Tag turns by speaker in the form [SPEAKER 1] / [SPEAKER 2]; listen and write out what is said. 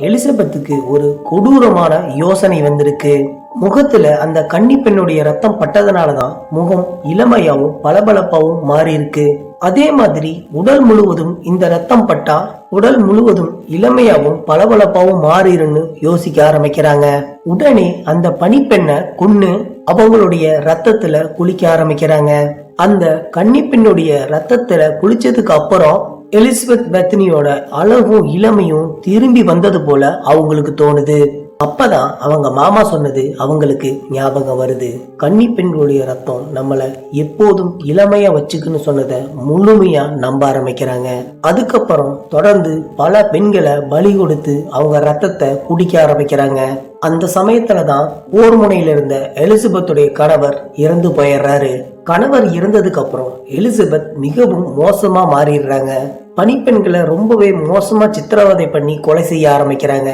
[SPEAKER 1] எலிசபெத்துக்கு ஒரு கொடூரமான யோசனை வந்திருக்கு. முகத்துல அந்த கன்னி பெண்ணுடைய ரத்தம் பட்டதனாலதான் முகம் இளமையாவும் பளபளப்பாவும் மாறி இருக்கு அதே மாதிரி உடல் முழுவதும் இந்த ரத்தம் பட்டா உடல் முழுவதும் இளமையாவும் பளபளப்பாவும் மாறிடும்னு யோசிக்க ஆரம்பிக்கிறாங்க. உடனே அந்த பனிப்பெண்ணை கொன்னு அவங்களுடைய ரத்தத்துல குளிக்க ஆரம்பிக்கிறாங்க. அந்த கன்னி பெண்ணுடைய ரத்தத்துல குளிச்சதுக்கு அப்புறம் எலிசபெத் பெத்தனியோட அழகும் இளமையும் திரும்பி வந்தது போல அவங்களுக்கு தோணுது. அப்பதான் அவங்க மாமா சொன்னது அவங்களுக்கு ஞாபகம் வருது. கன்னி பெண்களுடைய ரத்தம் நம்மள எப்போதும் இளமையா வச்சுக்குன்னு சொன்னதை முழுமையா நம்ப ஆரம்பிக்கிறாங்க. அதுக்கப்புறம் தொடர்ந்து பல பெண்களை பலி கொடுத்து அவங்க ரத்தத்தை குடிக்க ஆரம்பிக்கிறாங்க. அந்த சமயத்துல தான் போர் முனையில இருந்த எலிசபெத்துடைய கணவர் இறந்து போயிடுறாரு. கணவர் இறந்ததுக்கு அப்புறம் எலிசபெத் மிகவும் மோசமா மாறிடுறாங்க. பனிப்பெண்களை ரொம்பவே மோசமா சித்திரவதை பண்ணி கொலை செய்ய ஆரம்பிக்கிறாங்க.